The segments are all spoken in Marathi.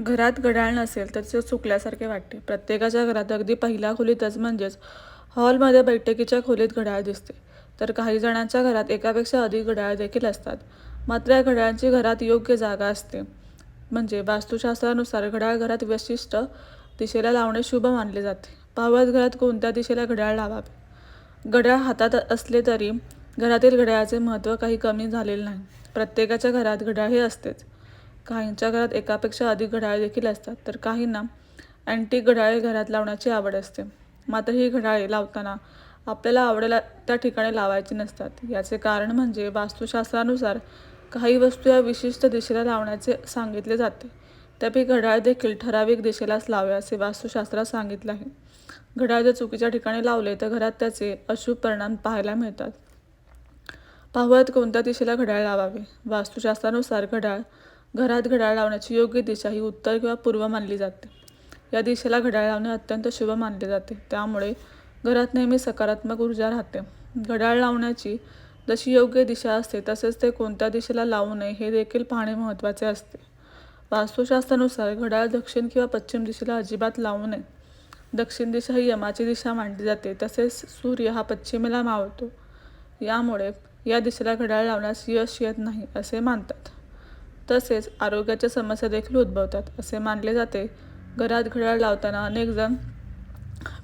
घरात घड्याळ नसेल तर ते चुकल्यासारखे वाटते. प्रत्येकाच्या घरात अगदी पहिल्या खोलीतच म्हणजेच हॉलमध्ये बैठकीच्या खोलीत घड्याळ दिसते. तर काही जणांच्या घरात एकापेक्षा अधिक घड्याळ देखील असतात. मात्र या घड्याळांची घरात योग्य जागा असते. म्हणजे वास्तुशास्त्रानुसार घड्याळ घरात विशिष्ट दिशेला लावणे शुभ मानले जाते. पावत घरात कोणत्या दिशेला घड्याळ लावावे? घड्याळ हातात असले तरी घरातील घड्याळाचे महत्त्व काही कमी झालेले नाही. प्रत्येकाच्या घरात घड्याळ हे असतेच. काहींच्या घरात एकापेक्षा अधिक घड्याळे देखील असतात तर काहींना अँटिक घड्याळे घरात लावण्याची आवड असते. मात्र ही घड्याळे लावताना आपल्याला आवडेला त्या ठिकाणी लावायची नसतात. याचे कारण म्हणजे वास्तुशास्त्रानुसार काही वस्तू या विशिष्ट दिशेला लावण्याचे सांगितले जाते. त्यापैकी घड्याळ देखील ठराविक दिशेलाच लावे असे वास्तुशास्त्रात सांगितले आहे. घड्याळ जर चुकीच्या ठिकाणी लावले तर घरात त्याचे अशुभ परिणाम पाहायला मिळतात. पाहुयात कोणत्या दिशेला घड्याळ लावावे? वास्तुशास्त्रानुसार घड्याळ घरात घड्याळ लावण्याची योग्य दिशा ही उत्तर किंवा पूर्व मानली जाते. या दिशेला घड्याळ लावणे अत्यंत शुभ मानले जाते. त्यामुळे घरात नेहमी सकारात्मक ऊर्जा राहते. घड्याळ लावण्याची जशी योग्य दिशा असते तसेच ते कोणत्या दिशेला लावू नये हे देखील पाहणे महत्त्वाचे असते. वास्तुशास्त्रानुसार घड्याळ दक्षिण किंवा पश्चिम दिशेला अजिबात लावू नये. दक्षिण दिशा ही यमाची दिशा मानली जाते तसेच सूर्य हा पश्चिमेला मावतो यामुळे या दिशेला घड्याळ लावण्यास यश येत नाही असे मानतात. तसेच आरोग्याच्या समस्या देखील उद्भवतात असे मानले जाते. घरात घड्याळ लावताना अनेक जण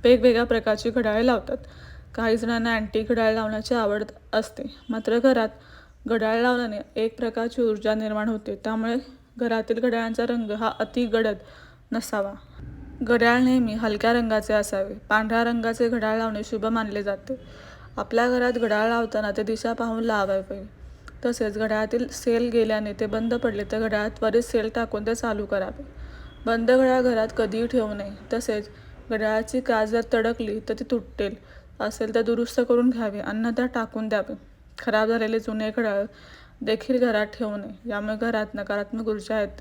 वेगवेगळ्या प्रकारची घड्याळे लावतात. काही जणांना अँटी घड्याळ लावण्याची आवड असते. मात्र घरात घड्याळ लावल्याने एक प्रकारची ऊर्जा निर्माण होते. त्यामुळे घरातील घड्याळांचा रंग हा अति गडद नसावा. घड्याळ नेहमी हलक्या रंगाचे असावे. पांढऱ्या रंगाचे घड्याळ लावणे शुभ मानले जाते. आपल्या घरात घड्याळ लावताना ते दिशा पाहून लावावे तसेच घड्याळातील सेल गेल्याने ते बंद पडले तर घड्याळात त्वरित सेल टाकून ते चालू करावे. बंद घड्याळ घरात कधीही ठेवू नये. तसेच घड्याळाची काच जर तडकली तर ती तुटेल असेल तर दुरुस्त करून घ्यावे. अन्नदा टाकून द्यावे. खराब झालेले जुने घड्याळ देखील घरात ठेवू नये. यामुळे घरात नकारात्मक ऊर्जा आहेत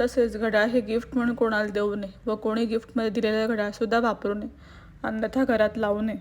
तसेच घड्याळ हे गिफ्ट म्हणून कोणाला देऊ नये व कोणी गिफ्टमध्ये दिलेलं घड्याळसुद्धा वापरू नये. अन्यथा घरात लावू नये.